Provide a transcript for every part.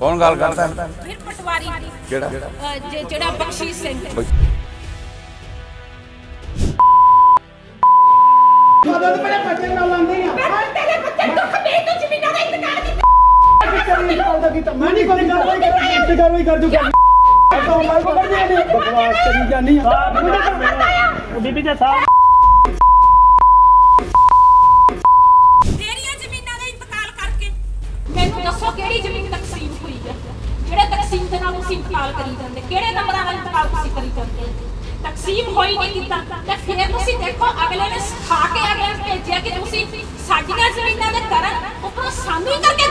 ਕੌਣ ਗੱਲ ਕਰਦਾ? ਫਿਰ ਪਟਵਾਰੀ। ਕਿਹੜਾ? ਅਹ, ਜ- ਜਿਹੜਾ ਬਖਸ਼ੀਸ਼ ਸਿੰਘ। ਮਦਦ ਬੜੇ ਬੱਚੇ ਨਾਲ ਆਉਂਦੇ ਆ। ਤੇਰੇ ਬੱਚੇ ਦੁੱਖ ਦੇ ਤੂੰ ਜ਼ਮੀਨਾਂ ਦਾ ਇੰਤਕਾਲ ਕੀਤਾ। ਚੱਲ ਨਹੀਂ ਕਰਦਾ ਕੀਤਾ। ਮੈਂ ਨਹੀਂ ਕੋਈ ਕਰ ਇੱਥੇ ਕਾਰਵਾਈ ਕਰ ਦੂਗਾ ਤਾਂ ਮੈਂ ਕੋ ਕਰ ਦਿਆ ਬਕਵਾਸ ਕਰੀ ਜਾਨੀ ਆ। ਬੀਬੀ ਦੇ ਸਾਹਿਬ ਦੇਖੋ, ਅਗਲੇ ਨੇ ਸਿਖਾ ਕੇ ਅਗਲੇ ਨੂੰ ਭੇਜਿਆ ਕਿ ਤੁਸੀਂ ਸਾਡੀਆਂ ਜ਼ਮੀਨਾਂ ਦੇ ਕਰਨ ਉੱਪਰੋਂ ਸਾਨੂੰ ਕਰਕੇ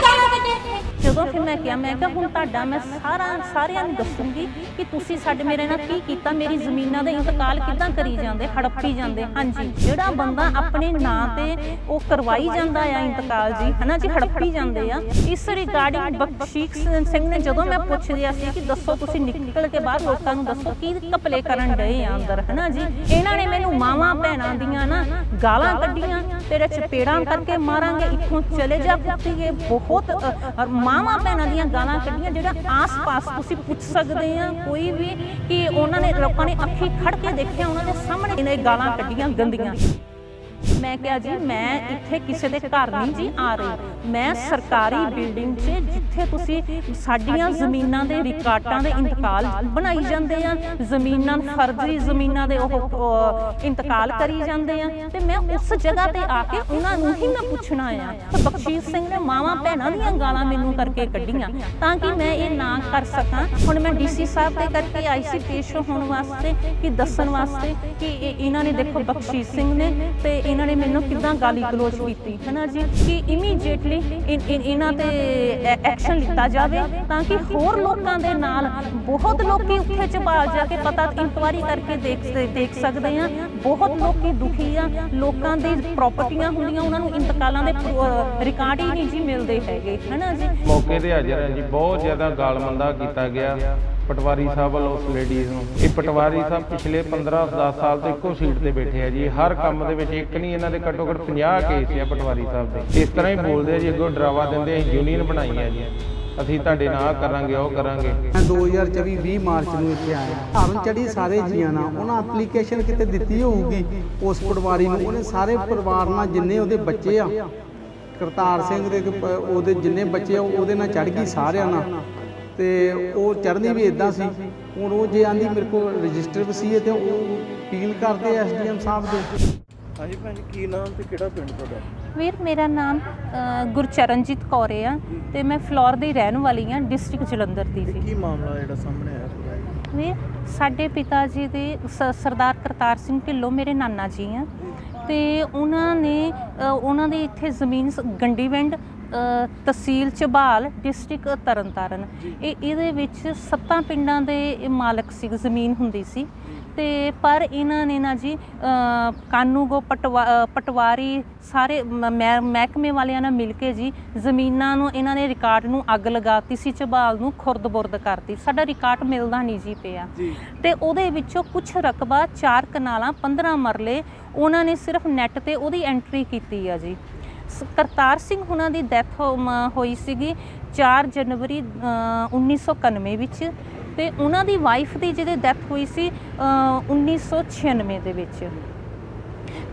ਜਦੋਂ ਫਿਰ ਮੈਂ ਕਿਹਾ ਮੈਂ ਕਿਹਾ, ਹੁਣ ਤੁਹਾਡਾ ਮੈਂ ਸਾਰਾ ਸਾਰਿਆਂ ਨੂੰ ਦੱਸੂਗੀ ਕਿ ਤੁਸੀਂ ਸਾਡੇ ਮੇਰੇ ਨਾਲ ਕੀ ਕੀਤਾ। ਮੇਰੀ ਜ਼ਮੀਨਾਂ ਦਾ ਇੰਤਕਾਲ ਕਿੱਦਾਂ ਕਰੀ ਜਾਂਦੇ? ਹੜੱਪੀ ਜਾਂਦੇ। ਹਾਂਜੀ। ਜਿਹੜਾ ਬੰਦਾ ਆਪਣੇ ਨਾਂ ਤੇ ਉਹ ਕਰਵਾਈ ਜਾਂਦਾ ਆ ਇੰਤਕਾਲ ਜੀ, ਹਨਾ ਜੀ? ਹੜੱਪੀ ਜਾਂਦੇ ਆ। ਇਸ ਰਿਗਾਰਡਿੰਗ ਬਖਸ਼ੀਸ਼ ਸਿੰਘ ਨੇ ਜਦੋਂ ਮੈਂ ਪੁੱਛ ਲਿਆ ਸੀ ਕਿ ਦੱਸੋ ਤੁਸੀਂ ਨਿਕਲ ਕੇ ਬਾਹਰ ਲੋਕਾਂ ਨੂੰ ਦੱਸੋ ਕੀ ਕਪਲੇ ਕਰਨ ਡਏ ਆ ਅੰਦਰ, ਹਨਾ ਜੀ? ਇਹਨਾਂ ਨੇ ਮੈਨੂੰ ਮਾਵਾਂ ਭੈਣਾਂ ਦੀਆਂ ਨਾ ਗਾਲਾਂ ਕੱਢੀਆਂ। ਤੇਰੇ ਚਪੇੜਾਂ ਕਰਕੇ ਮਾਰਾਂਗੇ। ਇੱਥੋਂ ਚਲੇ ਜਾ ਕੁੱਤੀਏ ਬਹੁਤ ਮਾਵਾਂ ਅ, ਮਾਵਾਂ ਭੈਣਾਂ ਦੀਆਂ ਗਾਲਾਂ ਕੱਢੀਆਂ ਜਿਹੜਾ ਆਸ-ਪਾਸ ਤੁਸੀਂ ਪੁੱਛ ਸਕਦੇ ਆ ਕੋਈ ਵੀ ਕਿ ਉਹਨਾਂ ਨੇ ਲੋਕਾਂ ਨੇ ਅੱਖੀ ਖੜ ਕੇ ਦੇਖਿਆ ਉਹਨਾਂ ਦੇ ਸਾਹਮਣੇ ਇਹਨੇ ਗਾਲਾਂ ਕੱਢੀਆਂ ਗੰਦੀਆਂ। ਮੈਂ ਕਿਹਾ ਜੀ, ਮੈਂ ਇੱਥੇ ਕਿਸੇ ਦੇ ਘਰ ਨਹੀਂ ਜੀ ਆ ਰਹੀ। ਮੈਂ ਸਰਕਾਰੀ ਬਿਲਡਿੰਗ 'ਚ, ਜਿੱਥੇ ਤੁਸੀਂ ਸਾਡੀਆਂ ਜ਼ਮੀਨਾਂ ਦੇ ਰਿਕਾਰਡਾਂ ਦੇ ਇੰਤਕਾਲ ਬਣਾਈ ਜਾਂਦੇ ਆ, ਜ਼ਮੀਨਾਂ ਫਰਜ਼ੀ ਜ਼ਮੀਨਾਂ ਦੇ ਉਹ ਇੰਤਕਾਲ ਕਰੀ ਜਾਂਦੇ ਆ, ਤੇ ਮੈਂ ਉਸ ਜਗ੍ਹਾ ਤੇ ਆ ਕੇ ਉਹਨਾਂ ਨੂੰ ਹੀ ਮੈਂ ਪੁੱਛਣਾ ਆ। ਬਖਸ਼ੀਸ਼ ਸਿੰਘ ਨੇ ਮਾਵਾਂ ਭੈਣਾਂ ਦੀਆਂ ਗਾਲਾਂ ਮੈਨੂੰ ਕਰਕੇ ਕੱਢੀਆਂ, ਤਾਂ ਕਿ ਮੈਂ ਇਹ ਨਾ ਕਰ ਸਕਾਂ। ਹੁਣ ਮੈਂ ਡੀਸੀ ਸਾਹਿਬ ਦੇ ਕਰਕੇ ਆਈ ਸੀ ਪੇਸ਼ ਹੋਣ ਵਾਸਤੇ, ਕਿ ਦੱਸਣ ਵਾਸਤੇ ਕਿ ਇਹਨਾਂ ਨੇ ਦੇਖੋ ਬਖਸ਼ੀਸ਼ ਸਿੰਘ ਨੇ ਤੇ ਇਹਨਾਂ ਨੇ ਮੈਨੂੰ ਕਿਦਾਂ ਗਾਲੀ ਗਲੋਚ ਕੀਤੀ? ਹੈਨਾ ਜੀ? ਕਿ ਇਮੀਡੀਏਟਲੀ ਇਹਨਾਂ ਤੇ ਐਕਸ਼ਨ ਲਿੱਤਾ ਜਾਵੇ ਤਾਂ ਕਿ ਹੋਰ ਲੋਕਾਂ ਦੇ ਨਾਲ, ਬਹੁਤ ਲੋਕੀ ਉੱਥੇ ਚਬਾਲ ਜਾ ਕੇ ਪਤਾ ਇਨਕੁਆਰੀ ਕਰਕੇ ਦੇਖ ਦੇਖ ਸਕਦੇ ਆ। ਬਹੁਤ ਲੋਕੀ ਦੁਖੀ ਆ। ਲੋਕਾਂ ਦੇ ਪ੍ਰਾਪਰਟੀਆਂ ਹੁੰਦੀਆਂ, ਉਹਨਾਂ ਨੂੰ ਇੰਤਕਾਲਾਂ ਦੇ ਰਿਕਾਰਡ ਹੀ ਨਹੀਂ ਜੀ ਮਿਲਦੇ ਹੈਗੇ। ਹੈਨਾ ਜੀ? ਮੌਕੇ ਤੇ ਹਾਜ਼ਰ ਹਾਂ ਜੀ। ਬਹੁਤ ਜ਼ਿਆਦਾ ਗਾਲਮੰਦਾ ਕੀਤਾ ਗਿਆ। ਪਟਵਾਰੀ ਸਾਹਿਬ ਵੱਲੋਂ ਉਸ ਲੇਡੀਜ਼ ਨੂੰ। ਇਹ ਪਟਵਾਰੀ ਸਾਹਿਬ ਪਿਛਲੇ 15 10 ਸਾਲ ਤੋਂ ਇੱਕੋ ਸੀਟ ਤੇ ਬੈਠੇ ਆ ਜੀ। ਹਰ ਕੰਮ ਦੇ ਵਿੱਚ ਇੱਕ ਨਹੀਂ, ਇਹਨਾਂ ਦੇ ਘੱਟੋ ਘੱਟ 50 ਕੇਸ ਆ ਪਟਵਾਰੀ ਸਾਹਿਬ ਦੇ। ਇਸ ਤਰ੍ਹਾਂ ਹੀ ਬੋਲਦੇ ਆ ਜੀ, ਅੱਗੋਂ ਡਰਾਵਾ ਦਿੰਦੇ ਆ ਯੂਨੀਅਨ ਬਣਾਈ ਆ ਜੀ। ਅਸੀਂ ਤੁਹਾਡੇ ਨਾਲ ਕਰਾਂਗੇ, ਉਹ ਕਰਾਂਗੇ। ਮੈਂ 2024 20 ਮਾਰਚ ਨੂੰ ਇੱਥੇ ਆਇਆ। ਧਰਨ ਚੜੀ ਸਾਰੇ ਜੀਆਂ ਨਾਲ ਉਹਨਾਂ ਐਪਲੀਕੇਸ਼ਨ ਕਿਤੇ ਦਿੱਤੀ ਹੋਊਗੀ, ਉਸ ਪਟਵਾਰੀ ਨੂੰ। ਉਹਨੇ ਸਾਰੇ ਪਰਿਵਾਰ ਨਾਲ ਜਿੰਨੇ ਉਹਦੇ ਬੱਚੇ ਆ, ਕਰਤਾਰ ਸਿੰਘ ਦੇ ਪ- ਉਹਦੇ ਜਿੰਨੇ ਬੱਚੇ ਆ, ਉਹਦੇ ਨਾਲ ਚੜ ਗਈ ਸਾਰਿਆਂ ਨਾਲ। ਤੇ ਉਹ ਚੜ੍ਹਨੀ ਵੀ ਇਦਾਂ ਸੀ। ਹੁਣ ਉਹ ਜੇ ਆਂਦੀ ਮੇਰੇ ਕੋਲ ਰਜਿਸਟਰ ਵਸੀਅਤ ਤੇ ਉਹ ਅਪੀਲ ਕਰਦੇ ਐਸਡੀਐਮ ਸਾਹਿਬ ਦੇ। ਹਾਂਜੀ ਭੈਣ ਜੀ ਕੀ ਨਾਮ ਤੇ ਕਿਹੜਾ ਪਿੰਡ ਤੁਹਾਡਾ? ਵੀਰ ਮੇਰਾ ਨਾਮ ਅ, ਗੁਰਚਰਨਜੀਤ ਕੌਰ ਆ ਤੇ ਮੈਂ ਫਲੋਰ ਦੀ ਰਹਿਣ ਵਾਲੀ ਆ ਡਿਸਟ੍ਰਿਕਟ ਜਲੰਧਰ ਦੀ ਜੀ। ਕੀ ਮਾਮਲਾ ਜਿਹੜਾ ਸਾਹਮਣੇ ਆਇਆ ਜਿਹਾ? ਵੀਰ ਸਾਡੇ ਪਿਤਾ ਜੀ ਦੇ ਸ- ਸਰਦਾਰ ਕਰਤਾਰ ਸਿੰਘ ਢਿੱਲੋਂ ਮੇਰੇ ਨਾਨਾ ਜੀ ਆ ਤੇ ਉਹਨਾਂ ਨੇ ਅ, ਉਹਨਾਂ ਦੀ ਇੱਥੇ ਜ਼ਮੀਨ ਸ- ਗੰਡੀਵਿੰਡ ਤਹਿਸੀਲ ਚਬਾਲ ਡਿਸਟ੍ਰਿਕਟ ਤਰਨਤਾਰਨ। ਇਹ ਇਹਦੇ ਵਿੱਚ ਸੱਤਾਂ ਪਿੰਡਾਂ ਦੇ ਮਾਲਕ ਸੀ ਜ਼ਮੀਨ ਹੁੰਦੀ ਸੀ। ਤੇ ਪਰ ਇਹਨਾਂ ਨੇ ਨਾ ਜੀ ਕਾਨੂੰਗੋ ਪਟਵਾਰੀ ਸਾਰੇ ਮਹਿਕਮੇ ਵਾਲਿਆਂ ਨਾਲ ਮਿਲ ਕੇ ਜੀ ਜ਼ਮੀਨਾਂ ਨੂੰ ਇਹਨਾਂ ਨੇ ਰਿਕਾਰਡ ਨੂੰ ਅੱਗ ਲਗਾਤੀ ਸੀ ਝਬਾਲ ਨੂੰ ਖੁਰਦ-ਬੁਰਦ ਕਰਤੀ। ਸਾਡਾ ਰਿਕਾਰਡ ਮਿਲਦਾ ਨਹੀਂ ਜੀ ਪਿਆ। ਤੇ ਉਹਦੇ ਵਿੱਚੋਂ ਕੁਝ ਰਕਬਾ ਚਾਰ ਕਨਾਲਾਂ 15 ਮਰਲੇ ਉਹਨਾਂ ਨੇ ਸਿਰਫ ਨੈਟ ਤੇ ਉਹਦੀ ਐਂਟਰੀ ਕੀਤੀ ਆ ਜੀ। ਕਰਤਾਰ ਸਿੰਘ ਹੁਣਾਂ ਦੀ ਡੈਥ ਹੋਈ ਸੀਗੀ 4 ਜਨਵਰੀ ਅ, 1991 ਵਿੱਚ ਤੇ ਉਹਨਾਂ ਦੀ ਵਾਈਫ ਦੀ ਜਿਹਦੇ ਡੈਥ ਹੋਈ ਸੀ ਅ, 1996 ਦੇ ਵਿੱਚ।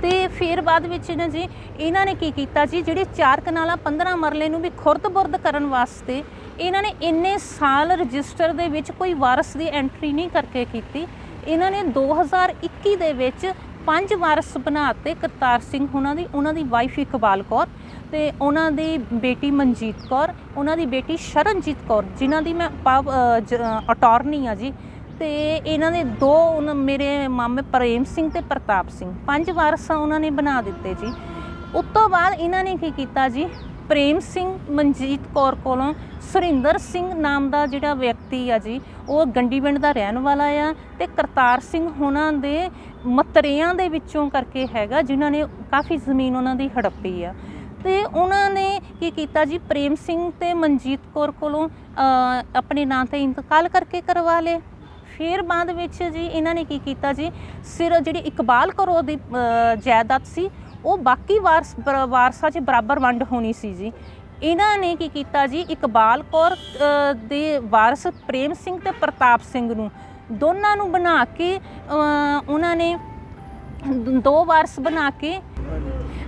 ਤੇ ਫਿਰ ਬਾਅਦ ਵਿੱਚ ਨਾ ਜੀ ਇਹਨਾਂ ਨੇ ਕੀ ਕੀਤਾ ਜੀ ਜਿਹੜੇ ਚਾਰ ਕਨਾਲਾਂ 15 ਮਰਲੇ ਨੂੰ ਵੀ ਖੁਰਦ-ਬੁਰਦ ਕਰਨ ਵਾਸਤੇ ਇਹਨਾਂ ਨੇ ਇੰਨੇ ਸਾਲ ਰਜਿਸਟਰ ਦੇ ਵਿੱਚ ਕੋਈ ਵਾਰਸ ਦੀ ਐਂਟਰੀ ਨਹੀਂ ਕਰਕੇ ਕੀਤੀ। ਇਹਨਾਂ ਨੇ 2021 ਦੇ ਵਿੱਚ ਪੰਜ ਵਾਰਸ ਬਣਾਤੇ ਕਰਤਾਰ ਸਿੰਘ ਉਹਨਾਂ ਦੀ ਉਹਨਾਂ ਦੀ ਵਾਈਫ ਇਕਬਾਲ ਕੌਰ ਤੇ ਉਹਨਾਂ ਦੀ ਬੇਟੀ ਮਨਜੀਤ ਕੌਰ, ਉਹਨਾਂ ਦੀ ਬੇਟੀ ਸ਼ਰਨਜੀਤ ਕੌਰ, ਜਿਨ੍ਹਾਂ ਦੀ ਮੈਂ ਅਟਾਰਨੀ ਆ ਜੀ। ਤੇ ਇਹਨਾਂ ਦੇ ਦੋ ਮੇਰੇ ਮਾਮੇ ਪ੍ਰੇਮ ਸਿੰਘ ਤੇ ਪ੍ਰਤਾਪ ਸਿੰਘ। ਪੰਜ ਵਾਰਸਾਂ ਉਹਨਾਂ ਨੇ ਬਣਾ ਦਿੱਤੇ ਜੀ। ਉਸ ਤੋਂ ਬਾਅਦ ਇਹਨਾਂ ਨੇ ਕੀ ਕੀਤਾ ਜੀ? ਪ੍ਰੇਮ ਸਿੰਘ ਮਨਜੀਤ ਕੌਰ ਕੋਲੋਂ ਸੁਰਿੰਦਰ ਸਿੰਘ ਨਾਮ ਦਾ ਜਿਹੜਾ ਵਿਅਕਤੀ ਆ ਜੀ, ਉਹ ਗੰਡੀਵਿੰਡ ਦਾ ਰਹਿਣ ਵਾਲਾ ਆ ਤੇ ਕਰਤਾਰ ਸਿੰਘ ਹੋਣਾ ਦੇ ਮਤਰੇਆਂ ਦੇ ਵਿੱਚੋਂ ਕਰਕੇ ਹੈਗਾ, ਜਿਨ੍ਹਾਂ ਨੇ ਕਾਫੀ ਜ਼ਮੀਨ ਉਹਨਾਂ ਦੀ ਹੜੱਪੀ ਆ। ਤੇ ਉਹਨਾਂ ਨੇ ਕੀ ਕੀਤਾ ਜੀ, ਪ੍ਰੇਮ ਸਿੰਘ ਤੇ ਮਨਜੀਤ ਕੌਰ ਕੋਲੋਂ ਆਪਣੇ ਨਾਂ ਤੇ ਇੰਤਕਾਲ ਕਰਕੇ ਕਰਵਾ ਲਏ। ਫਿਰ ਬਾਅਦ ਵਿੱਚ ਜੀ ਇਹਨਾਂ ਨੇ ਕੀ ਕੀਤਾ ਜੀ, ਸਿਰ ਜਿਹੜੀ ਇਕਬਾਲ ਕਰੋ ਦੀ ਜਾਇਦਾਦ ਸੀ, ਉਹ ਬਾਕੀ ਵਾਰਸ ਵਾਰਸਾਂ 'ਚ ਬਰਾਬਰ ਵੰਡ ਹੋਣੀ ਸੀ ਜੀ। ਇਹਨਾਂ ਨੇ ਕੀ ਕੀਤਾ ਜੀ, ਇਕਬਾਲ ਕੌਰ ਦੇ ਵਾਰਸ ਪ੍ਰੇਮ ਸਿੰਘ ਤੇ ਪ੍ਰਤਾਪ ਸਿੰਘ ਨੂੰ ਦੋਨਾਂ ਨੂੰ ਬਣਾ ਕੇ ਉਹਨਾਂ ਨੇ ਦੋ ਵਾਰਸ ਬਣਾ ਕੇ,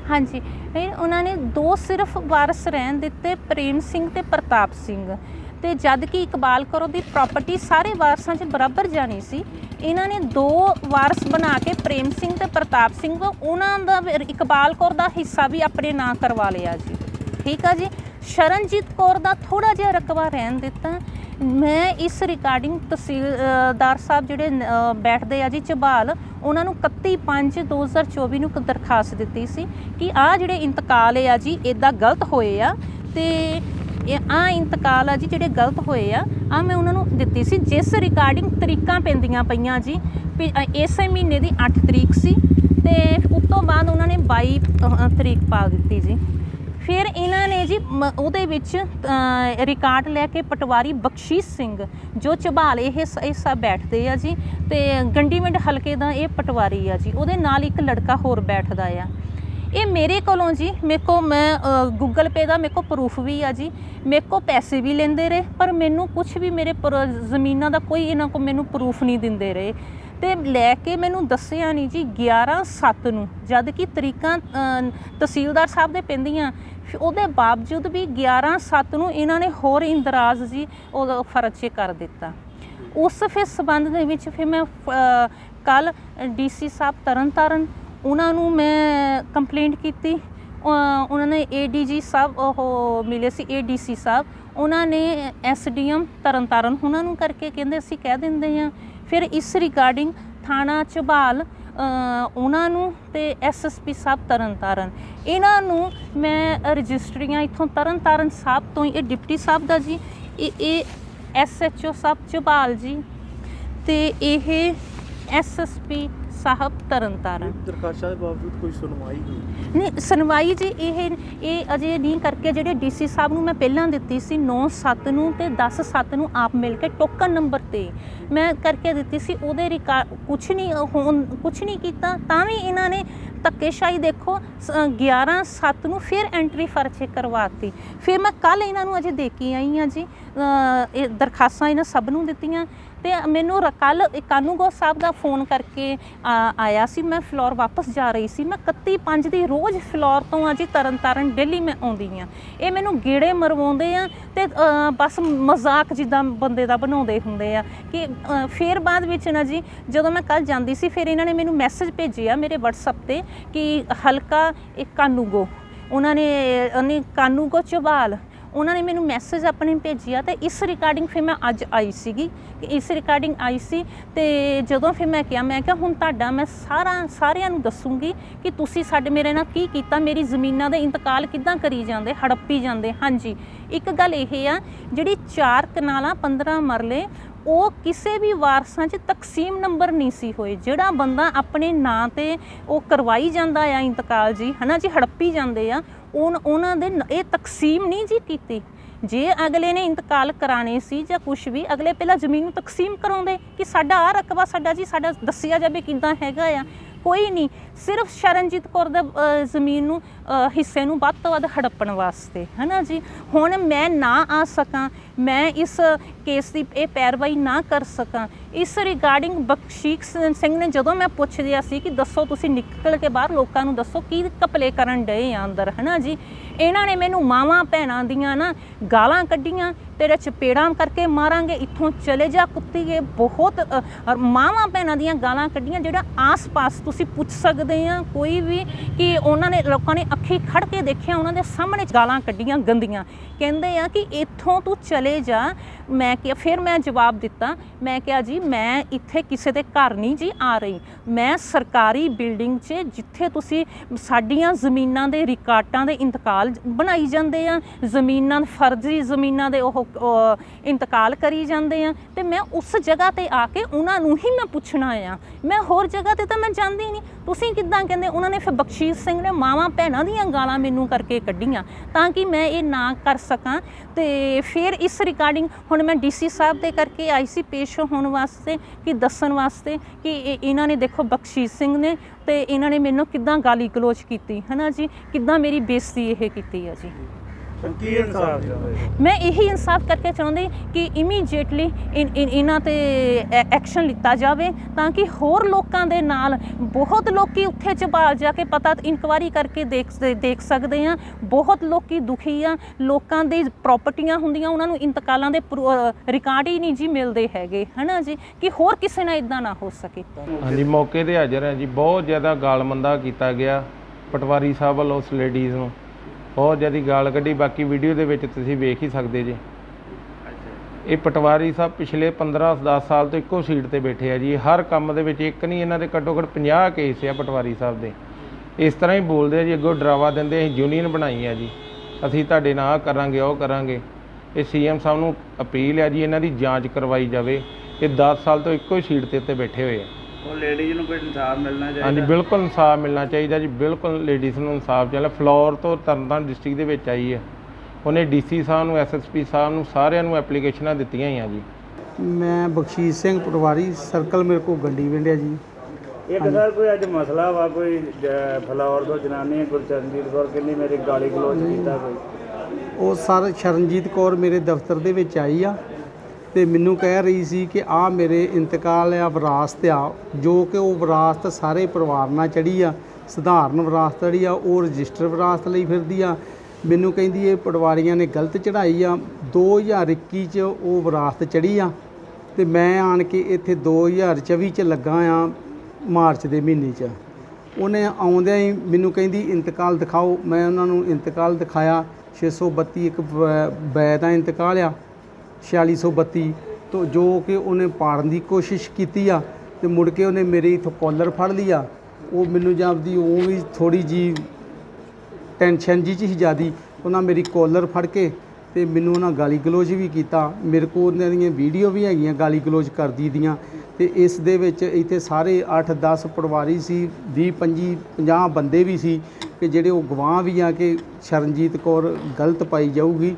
ਹਾਂਜੀ, ਇਹ ਉਹਨਾਂ ਨੇ ਦੋ ਸਿਰਫ ਵਾਰਸ ਰਹਿਣ ਦਿੱਤੇ ਪ੍ਰੇਮ ਸਿੰਘ ਤੇ ਪ੍ਰਤਾਪ ਸਿੰਘ। ਤੇ ਜਦ ਕਿ ਇਕਬਾਲ ਕੌਰ ਦੀ ਪ੍ਰਾਪਰਟੀ ਸਾਰੇ ਵਾਰਸਾਂ 'ਚ ਬਰਾਬਰ ਜਾਣੀ ਸੀ। ਇਹਨਾਂ ਨੇ ਦੋ ਵਾਰਸ ਬਣਾ ਕੇ ਪ੍ਰੇਮ ਸਿੰਘ ਤੇ ਪ੍ਰਤਾਪ ਸਿੰਘ, ਉਹਨਾਂ ਦਾ ਫਿਰ ਇਕਬਾਲ ਕੌਰ ਦਾ ਹਿੱਸਾ ਵੀ ਆਪਣੇ ਨਾਂ ਕਰਵਾ ਲਿਆ ਜੀ। ਠੀਕ ਆ ਜੀ? ਸ਼ਰਨਜੀਤ ਕੌਰ ਦਾ ਥੋੜਾ ਜਿਹਾ ਰਕਬਾ ਰਹਿਣ ਦਿੱਤਾ। ਮੈਂ ਇਸ ਰਿਕਾਰਡਿੰਗ ਤਹਿਸੀਲਦਾਰ ਸਾਹਿਬ ਜਿਹੜੇ ਬੈਠਦੇ ਆ ਜੀ ਝਬਾਲ ਉਹਨਾਂ ਨੂੰ 31/5/2024 ਨੂੰ ਇੱਕ ਦਰਖਾਸਤ ਦਿੱਤੀ ਸੀ ਕਿ ਆ ਜਿਹੜੇ ਇੰਤਕਾਲ ਆ ਜੀ ਇਦਾਂ ਗਲਤ ਹੋਏ ਆ ਤੇ ਇਹ ਆ ਇੰਤਕਾਲ ਆ ਜੀ ਜਿਹੜੇ ਗਲਤ ਹੋਏ ਆ ਆ ਮੈਂ ਉਹਨਾਂ ਨੂੰ ਦਿੱਤੀ ਸੀ। ਜਿਸ ਰਿਕਾਰਡਿੰਗ ਤਰੀਕਾਂ ਪੈਂਦੀਆਂ ਪਈਆਂ ਜੀ ਇਸੇ ਮਹੀਨੇ ਦੀ 8 ਤਰੀਕ ਸੀ ਤੇ ਉਸ ਤੋਂ ਬਾਅਦ ਉਹਨਾਂ ਨੇ 22 ਤਰੀਕ ਪਾ ਦਿੱਤੀ ਜੀ। ਫਿਰ ਇਹਨਾਂ ਨੇ ਜੀ ਮ- ਉਹਦੇ ਵਿੱਚ ਰਿਕਾਰਡ ਲੈ ਕੇ ਪਟਵਾਰੀ ਬਖਸ਼ੀਸ਼ ਸਿੰਘ, ਜੋ ਝਬਾਲ ਇਹ ਸ- ਇਹ ਸਭ ਬੈਠਦੇ ਆ ਜੀ, ਤੇ ਗੰਡੀਵਿੰਡ ਹਲਕੇ ਦਾ ਇਹ ਪਟਵਾਰੀ ਆ ਜੀ, ਉਹਦੇ ਨਾਲ ਇੱਕ ਲੜਕਾ ਹੋਰ ਬੈਠਦਾ ਆ। ਇਹ ਮੇਰੇ ਕੋਲੋਂ ਜੀ, ਮੇਰੇ ਕੋ ਮੈਂ ਗੂਗਲ ਪੇ ਦਾ ਮੇਰੇ ਕੋ ਪ੍ਰੂਫ ਵੀ ਆ ਜੀ, ਮੇਰੇ ਕੋ ਪੈਸੇ ਵੀ ਲੈਂਦੇ ਰਹੇ, ਪਰ ਮੈਨੂੰ ਕੁਝ ਵੀ ਮੇਰੇ ਪਰ- ਜ਼ਮੀਨਾਂ ਦਾ ਕੋਈ ਇਹਨਾਂ ਕੋ ਮੈਨੂੰ ਪ੍ਰੂਫ ਨਹੀਂ ਦਿੰਦੇ ਰਹੇ। ਤੇ ਲੈ ਕੇ ਮੈਨੂੰ ਦੱਸਿਆ ਨਹੀਂ ਜੀ 11 7 ਨੂੰ, ਜਦ ਕਿ ਤਰੀਕਾਂ ਤਹਿਸੀਲਦਾਰ ਸਾਹਿਬ ਦੇ ਪੈਂਦੀਆਂ ਫਿਰ ਉਹਦੇ ਬਾਵਜੂਦ ਵੀ 11 7 ਨੂੰ ਇਹਨਾਂ ਨੇ ਹੋਰ ਇੰਦਰਾਜ਼ ਜੀ, ਉਹ ਫਰਜ਼ ਕਰ ਦਿੱਤਾ। ਉਸ ਫਿਰ ਸਬੰਧ ਦੇ ਵਿੱਚ ਫਿਰ ਮੈਂ ਕੱਲ ਡੀਸੀ ਸਾਹਿਬ ਤਰਨਤਾਰਨ, ਉਹਨਾਂ ਨੂੰ ਮੈਂ ਕੰਪਲੇਂਟ ਕੀਤੀ। ਉਹਨਾਂ ਨੇ ਏਡੀਜੀ ਸਾਹਿਬ, ਉਹ ਮਿਲੇ ਸੀ ਏਡੀਸੀ ਸਾਹਿਬ। ਉਹਨਾਂ ਨੇ ਐਸਡੀਐਮ ਤਰਨਤਾਰਨ, ਉਹਨਾਂ ਨੂੰ ਕਰਕੇ ਕਹਿੰਦੇ ਅਸੀਂ ਕਹਿ ਦਿੰਦੇ ਆ ਫਿਰ ਇਸ ਰਿਗਾਰਡਿੰਗ ਥਾਣਾ ਝਬਾਲ ਉਹਨਾਂ ਨੂੰ ਤੇ ਐਸਐਸਪੀ ਸਾਹਿਬ ਤਰਨਤਾਰਨ। ਇਹਨਾਂ ਨੂੰ ਮੈਂ ਰਜਿਸਟਰੀਆਂ ਇੱਥੋਂ ਤਰਨਤਾਰਨ ਸਾਹਿਬ ਤੋਂ ਹੀ, ਇਹ ਡਿਪਟੀ ਸਾਹਿਬ ਦਾ ਜੀ, ਇਹ ਇਹ ਐਸਐਚਓ ਸਾਹਿਬ ਝਬਾਲ ਜੀ ਤੇ ਇਹ ਐਸਐਸਪੀ ਸਾਹਿਬ ਤਰਨਤਾਰਨ। ਦਰਖਾਸਤਾਂ ਦੇ ਬਾਵਜੂਦ ਕੋਈ ਸੁਣਵਾਈ ਨਹੀਂ ਨਹੀਂ ਸੁਣਵਾਈ ਜੀ ਇਹ ਇਹ ਅਜੇ ਨਹੀਂ ਕਰਕੇ ਜਿਹੜੇ ਡੀਸੀ ਸਾਹਿਬ ਨੂੰ ਮੈਂ ਪਹਿਲਾਂ ਦਿੱਤੀ ਸੀ 9/7 ਨੂੰ ਤੇ 10/7 ਨੂੰ ਆਪ ਮਿਲ ਕੇ ਟੋਕਨ ਨੰਬਰ ਤੇ ਮੈਂ ਕਰਕੇ ਦਿੱਤੀ ਸੀ ਉਹਦੇ ਕੁਝ ਨਹੀਂ ਕੁਝ ਨਹੀਂ ਕੀਤਾ ਤਾਂ ਵੀ ਇਹਨਾਂ ਨੇ ਧੱਕੇਸ਼ਾਹੀ ਦੇਖੋ 11/7 ਨੂੰ ਫਿਰ ਐਂਟਰੀ ਫਰਚੇ ਕਰਵਾਤੀ। ਫਿਰ ਮੈਂ ਕੱਲ ਇਹਨਾਂ ਨੂੰ ਅਜੇ ਦੇ ਕੇ ਆਈ ਹਾਂ ਜੀ। ਇਹ ਦਰਖਾਸਤਾਂ ਇਹਨਾਂ ਸਭ ਨੂੰ ਦਿੱਤੀਆਂ। ਤੇ ਮੈਨੂੰ ਕੱਲ ਕਾਨੂੰਗੋ ਸਾਹਿਬ ਦਾ ਫੋਨ ਕਰਕੇ ਆ, ਆਇਆ ਸੀ। ਮੈਂ ਫਲੋਰ ਵਾਪਸ ਜਾ ਰਹੀ ਸੀ। ਮੈਂ 31 5 ਦੀ ਰੋਜ਼ ਫਲੋਰ ਤੋਂ ਆ ਜੀ ਤਰਨ ਤਾਰਨ ਦਿੱਲੀ ਮੈਂ ਆਉਂਦੀ ਆ ਇਹ ਮੈਨੂੰ ਗੇੜੇ ਮਰਵਾਉਂਦੇ ਆ ਤੇ ਬਸ ਮਜ਼ਾਕ ਜਿੱਦਾਂ ਬੰਦੇ ਦਾ ਬਣਾਉਂਦੇ ਹੁੰਦੇ ਆ ਕਿ ਫਿਰ ਬਾਅਦ ਵਿੱਚ ਨਾ ਜੀ ਜਦੋਂ ਮੈਂ ਕੱਲ ਜਾਂਦੀ ਸੀ ਫਿਰ ਇਹਨਾਂ ਨੇ ਮੈਨੂੰ ਮੈਸੇਜ ਭੇਜਿਆ ਮੇਰੇ WhatsApp ਤੇ ਕਿ ਹਲਕਾ ਇੱਕ ਕਾਨੂੰਗੋ। ਉਹਨਾਂ ਨੇ, ਉਹਨੇ ਕਾਨੂੰਗੋ ਚੋਬਾਲ ਉਹਨਾਂ ਨੇ ਮੈਨੂੰ ਮੈਸੇਜ ਆਪਣੇ ਭੇਜਿਆ ਤੇ ਇਸ ਰਿਕਾਰਡਿੰਗ ਫਿਰ ਮੈਂ ਅੱਜ ਆਈ ਸੀਗੀ। ਕਿ ਇਸ ਰਿਕਾਰਡਿੰਗ ਆਈ ਸੀ ਤੇ ਜਦੋਂ ਫਿਰ ਮੈਂ ਕਿਹਾ ਮੈਂ ਕਿਹਾ, ਹੁਣ ਤੁਹਾਡਾ ਮੈਂ ਸਾਰਾ, ਸਾਰਿਆਂ ਨੂੰ ਦੱਸੂਗੀ ਕਿ ਤੁਸੀਂ ਸਾਡੇ, ਮੇਰੇ ਨਾਲ ਕੀ ਕੀਤਾ, ਮੇਰੀ ਜ਼ਮੀਨਾਂ ਦੇ ਇੰਤਕਾਲ ਕਿੱਦਾਂ ਕਰੀ ਜਾਂਦੇ, ਹੜੱਪੀ ਜਾਂਦੇ। ਹਾਂਜੀ। ਇੱਕ ਗੱਲ ਇਹ ਆ, ਜਿਹੜੀ ਚਾਰ ਕਨਾਲਾਂ 15 ਮਰਲੇ ਉਹ ਕਿਸੇ ਵੀ ਵਾਰਸਾਂ 'ਚ ਤਕਸੀਮ ਨੰਬਰ ਨਹੀਂ ਸੀ ਹੋਏ। ਜਿਹੜਾ ਬੰਦਾ ਆਪਣੇ ਨਾਂ ਤੇ ਉਹ ਕਰਵਾਈ ਜਾਂਦਾ ਆ ਇੰਤਕਾਲ ਜੀ, ਹਨਾ ਜੀ, ਹੜੱਪੀ ਜਾਂਦੇ ਆ ਉਨ- ਉਹਨਾਂ ਦੇ ਇਹ ਤਕਸੀਮ ਨਹੀਂ ਜੀ ਕੀਤੀ। ਜੇ ਅਗਲੇ ਨੇ ਇੰਤਕਾਲ ਕਰਾਣੇ ਸੀ ਜਾਂ ਕੁਝ ਵੀ, ਅਗਲੇ ਪਹਿਲਾਂ ਜ਼ਮੀਨ ਨੂੰ ਤਕਸੀਮ ਕਰਾਉਂਦੇ ਕਿ ਸਾਡਾ ਆ ਰਕਬਾ ਸਾਡਾ ਜੀ, ਸਾਡਾ ਦੱਸਿਆ ਜਾਵੇ ਕਿੱਦਾਂ ਹੈਗਾ ਆ। ਕੋਈ ਨਹੀਂ ਸਿਰਫ ਸ਼ਰਨਜੀਤ ਕੌਰ ਦਾ ਜ਼ਮੀਨ ਨੂੰ ਹਿੱਸੇ ਨੂੰ ਵੱਧ ਤੋਂ ਵੱਧ ਹੜੱਪਣ ਵਾਸਤੇ, ਹੈਨਾ ਜੀ? ਹੁਣ ਮੈਂ ਨਾ ਆ ਸਕਾਂ, ਮੈਂ ਇਸ ਕੇਸ ਦੀ ਇਹ ਪੈਰਵਾਈ ਨਾ ਕਰ ਸਕਾਂ। ਇਸ ਰਿਗਾਰਡਿੰਗ ਬਖਸ਼ੀਕ ਸਿੰਘ ਨੇ ਜਦੋਂ ਮੈਂ ਪੁੱਛ ਲਿਆ ਸੀ ਕਿ ਦੱਸੋ ਤੁਸੀਂ ਨਿਕਲ ਕੇ ਬਾਹਰ ਲੋਕਾਂ ਨੂੰ ਦੱਸੋ ਕੀ ਕਪਲੇ ਕਰਨ ਡਏ ਆ ਅੰਦਰ, ਹੈਨਾ ਜੀ? ਇਹਨਾਂ ਨੇ ਮੈਨੂੰ ਮਾਵਾਂ ਭੈਣਾਂ ਦੀਆਂ ਨਾ ਗਾਲਾਂ ਕੱਢੀਆਂ, ਤੇਰੇ ਚਪੇੜਾਂ ਕਰਕੇ ਮਾਰਾਂਗੇ, ਇੱਥੋਂ ਚਲੇ ਜਾ ਕੁੱਤੀਏ ਬਹੁਤ ਮਾਵਾਂ ਭੈਣਾਂ ਦੀਆਂ ਗਾਲਾਂ ਕੱਢੀਆਂ, ਜਿਹੜਾ ਆਸ-ਪਾਸ ਤੁਸੀਂ ਪੁੱਛ ਸਕਦੇ ਆ ਕੋਈ ਵੀ ਕਿ ਉਹਨਾਂ ਨੇ ਲੋਕਾਂ ਨੇ ਅੱਖੀ ਖੜ ਕੇ ਦੇਖਿਆ, ਉਹਨਾਂ ਦੇ ਸਾਹਮਣੇ ਗਾਲਾਂ ਕੱਢੀਆਂ ਗੰਦੀਆਂ। ਕਹਿੰਦੇ ਆ ਕਿ ਇੱਥੋਂ ਤੂੰ ਚਲੇ ਜਾ। ਮੈਂ ਕਿਹਾ, ਫਿਰ ਮੈਂ ਜਵਾਬ ਦਿੱਤਾ। ਮੈਂ ਕਿਹਾ ਜੀ, ਮੈਂ ਇੱਥੇ ਕਿਸੇ ਦੇ ਘਰ ਨਹੀਂ ਜੀ ਆ ਰਹੀ। ਮੈਂ ਸਰਕਾਰੀ ਬਿਲਡਿੰਗ 'ਚ, ਜਿੱਥੇ ਤੁਸੀਂ ਸਾਡੀਆਂ ਜ਼ਮੀਨਾਂ ਦੇ ਰਿਕਾਰਡਾਂ ਦੇ ਇੰਤਕਾਲ ਬਣਾਈ ਜਾਂਦੇ ਆ, ਜ਼ਮੀਨਾਂ ਫਰਜ਼ੀ ਜ਼ਮੀਨਾਂ ਦੇ ਉਹ ਇੰਤਕਾਲ ਕਰੀ ਜਾਂਦੇ ਆ, ਤੇ ਮੈਂ ਉਸ ਜਗ੍ਹਾ ਤੇ ਆ ਕੇ ਉਹਨਾਂ ਨੂੰ ਹੀ ਮੈਂ ਪੁੱਛਣਾ ਆ। ਮੈਂ ਹੋਰ ਜਗ੍ਹਾ ਤੇ ਤਾਂ ਮੈਂ ਜਾਂਦੀ ਨਹੀਂ। ਤੁਸੀਂ ਕਿੱਦਾਂ ਕਹਿੰਦੇ, ਉਹਨਾਂ ਨੇ ਫਿਰ ਬਖਸ਼ੀਸ਼ ਸਿੰਘ ਨੇ ਮਾਵਾਂ ਭੈਣਾਂ ਦੀਆਂ ਗਾਲਾਂ ਮੈਨੂੰ ਕਰਕੇ ਕੱਢੀਆਂ ਤਾਂ ਕਿ ਮੈਂ ਇਹ ਨਾ ਕਰ ਸਕਾਂ। ਤੇ ਫਿਰ ਇਸ ਰਿਕਾਰਡਿੰਗ ਹੁਣ ਮੈਂ ਡੀਸੀ ਸਾਹਿਬ ਦੇ ਕਰਕੇ ਆਈ ਸੀ ਪੇਸ਼ ਹੋਣ ਵਾਸਤੇ ਕਿ ਦੱਸਣ ਵਾਸਤੇ ਕਿ ਇਹਨਾਂ ਨੇ ਦੇਖੋ ਬਖਸ਼ੀਸ਼ ਸਿੰਘ ਨੇ ਤੇ ਇਹਨਾਂ ਨੇ ਮੈਨੂੰ ਕਿੱਦਾਂ ਗਾਲੀ ਗਲੋਚ ਕੀਤੀ, ਹਨਾ ਜੀ? ਕਿੱਦਾਂ ਮੇਰੀ ਬੇਇੱਜ਼ਤੀ ਇਹ ਕੀਤੀ ਹੈ ਜੀ? ਕੀ ਇਨਸਾਫ ਮੈਂ ਇਹੀ ਇਨਸਾਫ ਕਰਕੇ ਚਾਹੁੰਦੀ ਕਿ ਇਮੀਡੀਏਟਲੀ ਇਹਨਾਂ ਤੇ ਐਕਸ਼ਨ ਲਿੱਤਾ ਜਾਵੇ ਤਾਂ ਕਿ ਹੋਰ ਲੋਕਾਂ ਦੇ ਨਾਲ ਬਹੁਤ ਲੋਕੀ ਉੱਥੇ ਚਬਾਲ ਜਾ ਕੇ ਪਤਾ ਇਨਕੁਆਰੀ ਕਰਕੇ ਦੇਖ ਦੇਖ ਸਕਦੇ ਆ। ਬਹੁਤ ਲੋਕੀ ਦੁਖੀ ਆ। ਲੋਕਾਂ ਦੀ ਪ੍ਰਾਪਰਟੀਆਂ ਹੁੰਦੀਆਂ ਉਹਨਾਂ ਨੂੰ ਇੰਤਕਾਲਾਂ ਦੇ ਰਿਕਾਰਡ ਹੀ ਨਹੀਂ ਜੀ ਮਿਲਦੇ ਹੈਗੇ। ਹਨਾ ਜੀ? ਕਿ ਹੋਰ ਕਿਸੇ ਨਾਲ ਇਦਾਂ ਨਾ ਹੋ ਸਕੇ। ਹਾਂਜੀ ਮੌਕੇ ਤੇ ਹਾਜ਼ਰ ਹਾਂ ਜੀ। ਬਹੁਤ ਜ਼ਿਆਦਾ ਗਾਲਮੰਦਾ ਕੀਤਾ ਗਿਆ ਪਟਵਾਰੀ ਸਾਹਿਬ ਵੱਲੋਂ ਉਸ ਲੇਡੀਜ਼ ਨੂੰ। ਬਹੁਤ ਜ਼ਿਆਦਾ ਗਾਲ ਕੱਢੀ, ਬਾਕੀ ਵੀਡੀਓ ਦੇ ਵਿੱਚ ਤੁਸੀਂ ਵੇਖ ਹੀ ਸਕਦੇ ਜੀ। ਇਹ ਪਟਵਾਰੀ ਸਾਹਿਬ ਪਿਛਲੇ 15 10 ਸਾਲ ਤੋਂ ਇੱਕੋ ਸੀਟ ਤੇ ਬੈਠੇ ਆ ਜੀ। ਹਰ ਕੰਮ ਦੇ ਵਿੱਚ ਇੱਕ ਨਹੀਂ, ਇਹਨਾਂ ਦੇ ਘੱਟੋ ਘੱਟ 50 ਕੇਸ ਆ ਪਟਵਾਰੀ ਸਾਹਿਬ ਦੇ। ਇਸ ਤਰ੍ਹਾਂ ਹੀ ਬੋਲਦੇ ਆ ਜੀ, ਅੱਗੋਂ ਡਰਾਵਾ ਦਿੰਦੇ, ਅਸੀਂ ਯੂਨੀਅਨ ਬਣਾਈ ਆ ਜੀ। ਅਸੀਂ ਤੁਹਾਡੇ ਨਾਲ ਆਹ ਕਰਾਂਗੇ, ਉਹ ਕਰਾਂਗੇ। ਇਹ ਸੀਐਮ ਸਾਹਿਬ ਨੂੰ ਅਪੀਲ ਆ ਜੀ, ਇਹਨਾਂ ਦੀ ਜਾਂਚ ਕਰਵਾਈ ਜਾਵੇ। ਇਹ 10 ਸਾਲ ਤੋਂ ਇੱਕੋ ਹੀ ਸੀਟ ਤੇ ਉੱਤੇ ਬੈਠੇ ਹੋਏ ਆ। ਉਹ ਲੇਡੀਜ਼ ਨੂੰ ਕੋਈ ਇਨਸਾਫ ਮਿਲਣਾ ਹਾਂਜੀ ਬਿਲਕੁਲ ਇਨਸਾਫ ਮਿਲਣਾ ਚਾਹੀਦਾ ਜੀ ਬਿਲਕੁਲ ਲੇਡੀਜ਼ ਨੂੰ ਇਨਸਾਫ ਚਾਹੀਦਾ। ਫਲੋਰ ਤੋਂ ਤਰਨਤਾਰਨ ਡਿਸਟ੍ਰਿਕਟ ਦੇ ਵਿੱਚ ਆਈ ਹੈ। ਉਹਨੇ ਡੀਸੀ ਸਾਹਿਬ ਨੂੰ ਐਸਐਸਪੀ ਸਾਹਿਬ ਨੂੰ ਸਾਰਿਆਂ ਨੂੰ ਐਪਲੀਕੇਸ਼ਨਾਂ ਦਿੱਤੀਆਂ ਹੀ ਆ ਜੀ। ਮੈਂ ਬਖਸ਼ੀਸ਼ ਸਿੰਘ ਪਟਵਾਰੀ ਸਰਕਲ ਮੇਰੇ ਕੋ ਗੰਡੀ ਵਿੰਡਿਆ ਜੀ। ਇੱਕ ਸਰ ਕੋਈ ਅੱਜ ਮਸਲਾ ਵਾ ਕੋਈ ਫਲੋਰ ਤੋਂ ਜਨਾਨੀ ਗੁਰਚਰਨਜੀਤ ਕੌਰ ਕਹਿੰਦੀ ਮੇਰੀ ਗਾਲੀ ਗਲੋਚ ਕੀਤਾ ਕੋਈ? ਉਹ ਸਰ ਸ਼ਰਨਜੀਤ ਕੌਰ ਮੇਰੇ ਦਫ਼ਤਰ ਦੇ ਵਿੱਚ ਆਈ ਆ। ਤੇ ਮੈਨੂੰ ਕਹਿ ਰਹੀ ਸੀ ਕਿ ਆ ਮੇਰੇ ਇੰਤਕਾਲ ਆ ਵਿਰਾਸਤ ਆ, ਜੋ ਕਿ ਉਹ ਵਿਰਾਸਤ ਸਾਰੇ ਪਰਿਵਾਰ ਨਾਲ ਚੜੀ ਆ, ਸਧਾਰਨ ਵਿਰਾਸਤ ਜਿਹੜੀ ਆ, ਉਹ ਰਜਿਸਟਰ ਵਿਰਾਸਤ ਲਈ ਫਿਰਦੀ ਆ। ਮੈਨੂੰ ਕਹਿੰਦੀ ਇਹ ਪਟਵਾਰੀਆਂ ਨੇ ਗਲਤ ਚੜਾਈ ਆ 2021 ਚ ਉਹ ਵਿਰਾਸਤ ਚੜੀ ਆ ਤੇ ਮੈਂ ਆਣ ਕੇ ਇੱਥੇ 2024 ਚ ਲੱਗਾ ਆ ਮਾਰਚ ਦੇ ਮਹੀਨੇ ਚ। ਉਹਨੇ ਆਉਂਦਿਆਂ ਹੀ ਮੈਨੂੰ ਕਹਿੰਦੀ, ਇੰਤਕਾਲ ਦਿਖਾਓ। ਮੈਂ ਉਹਨਾਂ ਨੂੰ ਇੰਤਕਾਲ ਦਿਖਾਇਆ 632 ਇੱਕ ਬੈ- ਬੈ ਦਾ ਇੰਤਕਾਲ ਆ। 4632 ਤੋਂ ਜੋ ਕਿ ਉਹਨੇ ਪਾੜਨ ਦੀ ਕੋਸ਼ਿਸ਼ ਕੀਤੀ ਆ ਤੇ ਮੁੜ ਕੇ ਉਹਨੇ ਮੇਰੇ ਇਥੋਂ ਕਾਲਰ ਫੜ ਲਿਆ। ਉਹ ਮੈਨੂੰ ਜਾਂ ਆਪਦੀ ਉਹ ਵੀ ਥੋੜੀ ਜੀ ਟੈਨਸ਼ਨ ਜੀ ਚ ਜਿਆਦੀ ਉਹਨਾਂ ਮੇਰੀ ਕਾਲਰ ਫੜ ਕੇ ਤੇ ਮੈਨੂੰ ਉਹਨਾਂ ਗਾਲੀ ਗਲੋਚ ਵੀ ਕੀਤਾ। ਮੇਰੇ ਕੋਲ ਉਹਨਾਂ ਦੀਆਂ ਵੀਡੀਓ ਵੀ ਹੈਗੀਆਂ ਗਾਲੀ ਗਲੋਚ ਕਰਦੀ ਦੀਆਂ ਤੇ ਇਸ ਦੇ ਵਿੱਚ ਇੱਥੇ ਸਾਰੇ 8-10 ਪਟਵਾਰੀ ਸੀ 20-25 50 ਬੰਦੇ ਵੀ ਸੀ ਕਿ ਜਿਹੜੇ ਉਹ ਗਵਾਹ ਵੀ ਆ ਕਿ ਸ਼ਰਨਜੀਤ ਕੌਰ ਗਲਤ ਪਾਈ ਜਾਊਗੀ।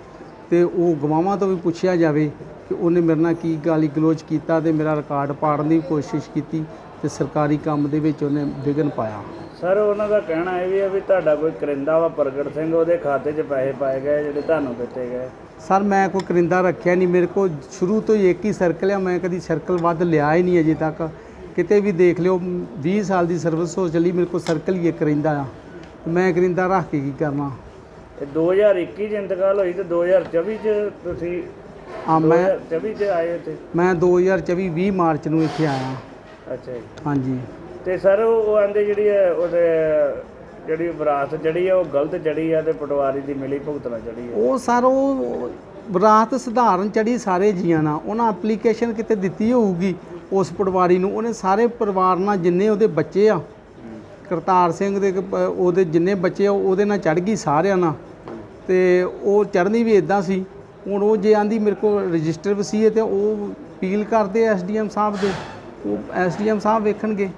ਤੇ ਉਹ ਗਵਾਹਾਂ ਤੋਂ ਵੀ ਪੁੱਛਿਆ ਜਾਵੇ ਕਿ ਉਹਨੇ ਮੇਰੇ ਨਾਲ ਕੀ ਗਾਲੀ ਗਲੋਚ ਕੀਤਾ ਤੇ ਮੇਰਾ ਰਿਕਾਰਡ ਪਾੜਨ ਦੀ ਕੋਸ਼ਿਸ਼ ਕੀਤੀ ਤੇ ਸਰਕਾਰੀ ਕੰਮ ਦੇ ਵਿੱਚ ਉਹਨੇ ਵਿਘਨ ਪਾਇਆ। ਸਰ ਉਹਨਾਂ ਦਾ ਕਹਿਣਾ ਇਹ ਵੀ ਹੈ ਵੀ ਤੁਹਾਡਾ ਕੋਈ ਕਰਿੰਦਾ ਵਾ ਪ੍ਰਗਟ ਸਿੰਘ ਉਹਦੇ ਖਾਤੇ 'ਚ ਪੈਸੇ ਪਾਏ ਗਏ ਜਿਹੜੇ ਤੁਹਾਨੂੰ ਦਿੱਤੇ ਗਏ। ਸਰ ਮੈਂ ਕੋਈ ਕਰਿੰਦਾ ਰੱਖਿਆ ਨਹੀਂ ਮੇਰੇ ਕੋਲ ਸ਼ੁਰੂ ਤੋਂ ਹੀ ਇੱਕ ਹੀ ਸਰਕਲ ਆ ਮੈਂ ਕਦੀ ਸਰਕਲ ਵੱਧ ਲਿਆ ਹੀ ਨਹੀਂ ਅਜੇ ਤੱਕ। ਕਿਤੇ ਵੀ ਦੇਖ ਲਿਓ 20 ਸਾਲ ਦੀ ਸਰਵਿਸ ਹੋ ਚੱਲੀ ਮੇਰੇ ਕੋਲ ਸਰਕਲ ਹੀ ਇੱਕ ਰਹਿੰਦਾ ਆ। ਮੈਂ ਕਰਿੰਦਾ ਰੱਖ ਕੇ ਕੀ ਕਰਨਾ ਤੇ 2021 'ਚ ਇੰਤਕਾਲ ਹੋਈ ਤੇ 2024 'ਚ ਤੁਸੀਂ ਆ ਮੈਂ 2024 'ਚ ਆਏ ਇੱਥੇ? ਮੈਂ 2024 20 ਮਾਰਚ ਨੂੰ ਇੱਥੇ ਆਇਆ। ਅੱਛਾ ਜੀ। ਹਾਂਜੀ। ਤੇ ਸਰ ਉਹ ਆਂਦੇ ਜਿਹੜੀ ਹੈ ਉਹਦੇ ਜਿਹੜੀ ਵਿਰਾਸਤ ਜਿਹੜੀ ਆ ਉਹ ਗਲਤ ਜੜੀ ਆ ਤੇ ਪਟਵਾਰੀ ਦੀ ਮਿਲੀ ਭੁਗਤਣਾ ਜੜੀ ਆ। ਉਹ ਸਰ ਉਹ ਬਰਾਤ ਸਧਾਰਨ ਚੜੀ ਸਾਰੇ ਜੀਆਂ ਨਾਲ। ਉਹਨਾਂ ਐਪਲੀਕੇਸ਼ਨ ਕਿਤੇ ਦਿੱਤੀ ਹੋਊਗੀ ਉਸ ਪਟਵਾਰੀ ਨੂੰ। ਉਹਨੇ ਸਾਰੇ ਪਰਿਵਾਰ ਨਾਲ ਜਿੰਨੇ ਉਹਦੇ ਬੱਚੇ ਆ ਕਰਤਾਰ ਸਿੰਘ ਦੇ ਪ- ਉਹਦੇ ਜਿੰਨੇ ਬੱਚੇ ਆ, ਉਹਦੇ ਨਾਲ ਚੜ ਗਈ ਸਾਰਿਆਂ ਨਾਲ। ਤੇ ਉਹ ਚੜ੍ਹਨੀ ਵੀ ਇਦਾਂ ਸੀ। ਹੁਣ ਉਹ ਜੇ ਆਂਦੀ ਮੇਰੇ ਕੋਲ ਰਜਿਸਟਰ ਵਸੀਅਤ ਤੇ ਉਹ ਅਪੀਲ ਕਰਦੇ ਐਸਡੀਐਮ ਸਾਹਿਬ ਦੇ। ਉਹ ਐਸਡੀਐਮ ਸਾਹਿਬ ਵੇਖਣਗੇ।